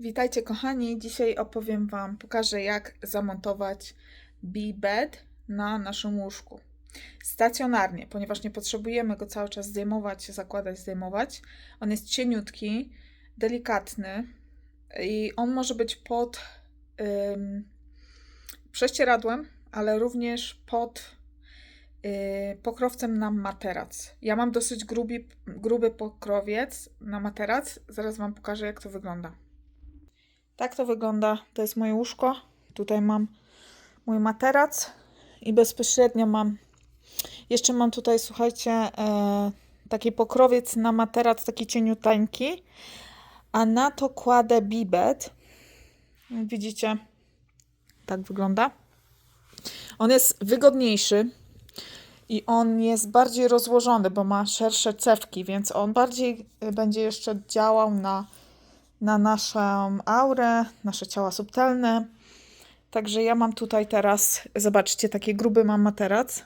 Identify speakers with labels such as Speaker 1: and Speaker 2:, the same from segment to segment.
Speaker 1: Witajcie kochani, dzisiaj opowiem Wam, pokażę jak zamontować B-bed na naszym łóżku. Stacjonarnie, ponieważ nie potrzebujemy go cały czas zdejmować, zakładać, zdejmować. On jest cieniutki, delikatny i on może być pod ym, prześcieradłem, ale również pod y, pokrowcem na materac. Ja mam dosyć grubi, gruby pokrowiec na materac. Zaraz Wam pokażę, jak to wygląda. Tak to wygląda. To jest moje łóżko. Tutaj mam mój materac i bezpośrednio mam. Jeszcze mam tutaj, słuchajcie, e, taki pokrowiec na materac, taki cieniuteńki, a na to kładę bibet. Widzicie, tak wygląda. On jest wygodniejszy i on jest bardziej rozłożony, bo ma szersze cewki, więc on bardziej będzie jeszcze działał na na naszą aurę, nasze ciała subtelne. Także ja mam tutaj teraz, zobaczcie, taki gruby mam materac.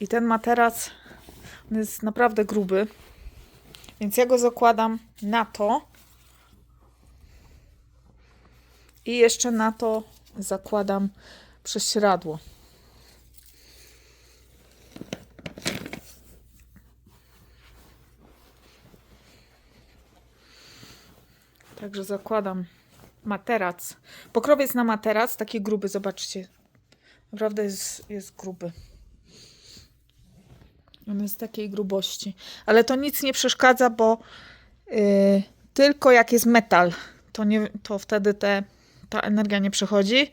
Speaker 1: I ten materac jest naprawdę gruby. Więc ja go zakładam na to. I jeszcze na to zakładam prześcieradło. Także zakładam materac. Pokrowiec na materac, taki gruby, zobaczcie. Naprawdę jest, jest gruby. On jest takiej grubości. Ale to nic nie przeszkadza, bo yy, tylko jak jest metal, to, nie, to wtedy te, ta energia nie przechodzi.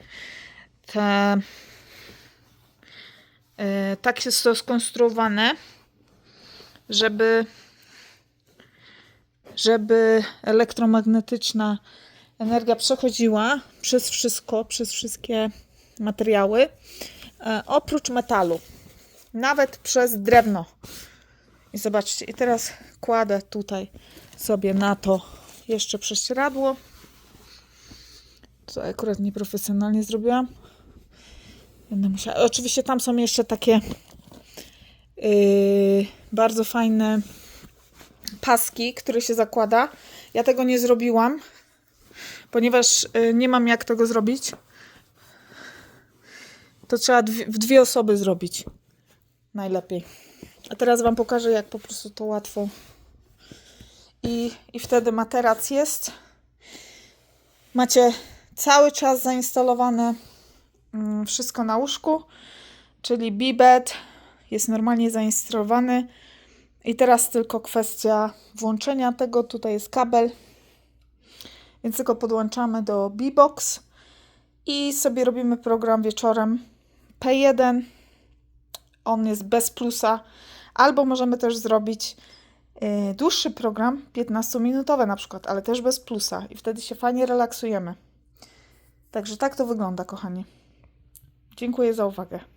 Speaker 1: Te, yy, tak jest to skonstruowane, żeby żeby elektromagnetyczna energia przechodziła przez wszystko, przez wszystkie materiały, e, oprócz metalu, nawet przez drewno. I zobaczcie, i teraz kładę tutaj sobie na to jeszcze prześcieradło. To akurat nieprofesjonalnie zrobiłam. Będę musiała. Oczywiście tam są jeszcze takie yy, bardzo fajne paski, które się zakłada. Ja tego nie zrobiłam, ponieważ y, nie mam jak tego zrobić. To trzeba w dwie osoby zrobić. Najlepiej. A teraz Wam pokażę, jak po prostu to łatwo. I, i wtedy materac jest. Macie cały czas zainstalowane mm, wszystko na łóżku, czyli bibet jest normalnie zainstalowany. I teraz tylko kwestia włączenia tego. Tutaj jest kabel, więc tylko podłączamy do B-Box i sobie robimy program wieczorem P1. On jest bez plusa, albo możemy też zrobić yy, dłuższy program, 15-minutowy na przykład, ale też bez plusa i wtedy się fajnie relaksujemy. Także tak to wygląda, kochani. Dziękuję za uwagę.